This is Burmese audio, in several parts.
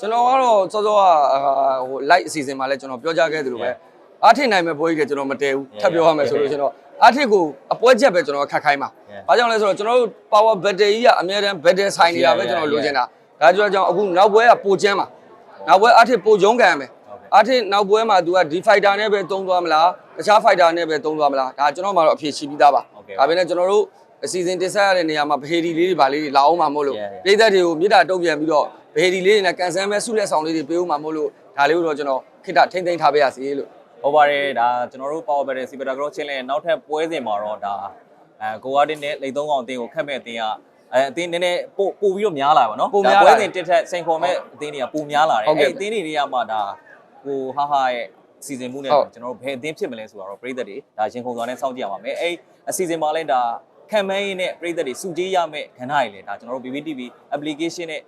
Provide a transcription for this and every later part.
ကျွန်တော်ကတော့စောစောကအာဟို light အစီအစဉ်မှာလည်းကျွန်တော်ပြောကြားခဲ့သလိုပဲအားထိနိုင်မဲ့ပွဲကြီးကကျွန်တော်မတည်ဘူးထပ်ပြောရမယ်ဆိုလို့ကျွန်တော်အားထိကိုအပွဲချက်ပဲကျွန်တော်ခတ်ခိုင်းပါ။ဘာကြောင့်လဲဆိုတော့ကျွန်တော်တို့ power battery ကြီးကအများတန်း battery ဆိုင်နေတာပဲကျွန်တော်လိုချင်တာ။ဒါကြောင့်ကြောင့်အခုနောက်ပွဲကပိုကျန်းပါ။နောက်ပွဲအားထိပိုကျုံးခံရမယ်။အားထိနောက်ပွဲမှာ तू ကဒီ fighter နဲ့ပဲတုံးသွားမလား။တခြား fighter နဲ့ပဲတုံးသွားမလား။ဒါကျွန်တော်မှတော့အဖြေရှိပြီးသားပါ။ဒါပေမဲ့ကျွန်တော်တို့ အစီအစဉ်တင်ဆက်ရတဲ့နေရာမှာဗဟေဒီလေးတွေဗာလေးတွေလာအောင်မှာမို့လို့ပြည်သက်တွေကိုမြေတာတုံ့ပြန်ပြီးတော့ဗဟေဒီလေးတွေနဲ့ကန်ဆယ်မဲ့ဆုလက်ဆောင်လေးတွေပေးဦးမှာမို့လို့ဒါလေးကိုတော့ကျွန်တော်ခိတ္တထိမ့်သိမ်းထားပေးရစီလို့ဟုတ်ပါတယ်ဒါကျွန်တော်တို့ power battery super grow ချင်းလဲနောက်ထပ်ပွဲစဉ်မှာတော့ဒါအဲကိုဝါတင်နဲ့လိတ်သုံးကောင်အတင်းကိုခတ်မဲ့အတင်းကအဲအတင်းနည်းနည်းပို့ပို့ပြီးတော့များလာပါနော်ပွဲစဉ်တစ်ထက်စိန်ခေါ်မဲ့အတင်းတွေကပိုများလာတယ်အဲအတင်းတွေတွေကမှဒါကိုဟာဟာရဲ့စီစဉ်မှုနဲ့ကျွန်တော်တို့ဘယ်အတင်းဖြစ်မလဲဆိုတော့ပြည်သက်တွေဒါရှင်ခုံစွာနဲ့စောင့်ကြည့်ရပါမယ်အဲအစီအစဉ်မှာလဲဒါ ခံမဲရင်းနဲ့ပြည်သက်တွေစုကြည်ရမဲ့ခဏတွေလဲဒါကျွန်တော်တို့ BBTV application နဲ့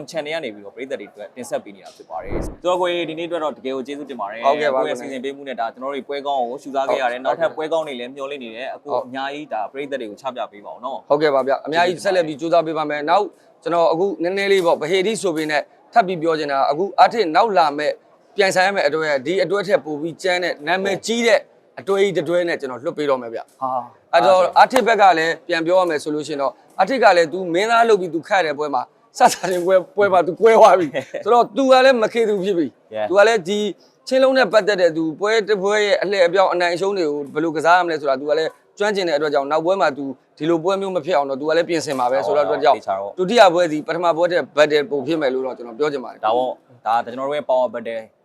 M channel ကနေပြီးတော့ပြည်သက်တွေအတွက်တင်ဆက်ပေးနေတာဖြစ်ပါတယ်။ဆိုတော့ကိုဒီနေ့အတွက်တော့တကယ်ကိုကျေးဇူးတင်ပါတယ်။ကိုရဲ့စီစဉ်ပေးမှုနဲ့ဒါကျွန်တော်တို့ပွဲကောင်းကိုရှူစားခဲ့ရတယ်။နောက်ထပ်ပွဲကောင်းတွေလည်းမျှော်လင့်နေတယ်။အခုအများကြီးဒါပြည်သက်တွေကိုချပြပေးပါအောင်နော်ဟုတ်ကဲ့ပါဗျအများကြီးဆက်လက်ပြီးကြိုးစားပေးပါမယ်နောက်ကျွန်တော်အခုနည်းနည်းလေးပေါ့ဗဟေဒီဆိုပြီးနဲ့ထပ်ပြီးပြောချင်တာအခုအထစ်နောက်လာမဲ့ပြန်ဆိုင်ရမယ့်အတွဲဒီအတွဲထက်ပိုပြီးကျန်းတဲ့နာမည်ကြီးတဲ့အတွဲကြီးတစ်တွဲနဲ့ကျွန်တော်လွတ်ပေးတော့မယ်ဗျ။ဟာ အဲ့တော့အထစ်ဘက်ကလည်းပြန်ပြောရမယ်ဆိုလို့ရှိရင်တော့အထစ်ကလည်း तू မင်းသားလုပ်ပြီး तू ခတ်တဲ့ပွဲမှာစစတင်ပွဲပွဲမှာ तू ကွဲသွားပြီဆိုတော့ तू ကလည်းမခေသူဖြစ်ပြီ तू ကလည်းဒီချင်းလုံးနဲ့ပတ်သက်တဲ့ तू ပွဲတစ်ပွဲရဲ့အလှည့်အပြောင်းအနိုင်အရှုံးတွေကိုဘယ်လိုကစားရမလဲဆိုတာ तू ကလည်းကျွမ်းကျင်တဲ့အတွက်ကြောင့်နောက်ပွဲမှာ तू ဒီလိုပွဲမျိုးမဖြစ်အောင်တော့ तू ကလည်းပြင်ဆင်ပါပဲဆိုတော့အတွက်ကြောင့်ဒုတိယပွဲစီပထမပွဲတဲ့ battle ပုံဖြစ်မယ်လို့တော့ကျွန်တော်ပြောချင်ပါတယ် ဒါပေါ့ဒါကျွန်တော်တို့ရဲ့ power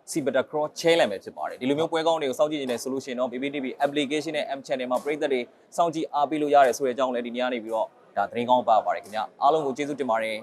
battery C better cross challenge ပဲဖြစ်ပါတယ်ဒီလိုမျိုးပွဲကောင်းတွေကိုစောင့်ကြည့်နေတဲ့ solution တော့ BBTV application နဲ့ M channel မှာပြည်သက်တွေစောင့်ကြည့်အားပေးလို့ရတယ်ဆိုတဲ့အကြောင်းလည်းဒီနေ့ကနေပြီးတော့ဒါသတင်းကောင်းပါပါတယ်ခင်ဗျအားလုံးကိုကျေးဇူးတင်ပါတယ်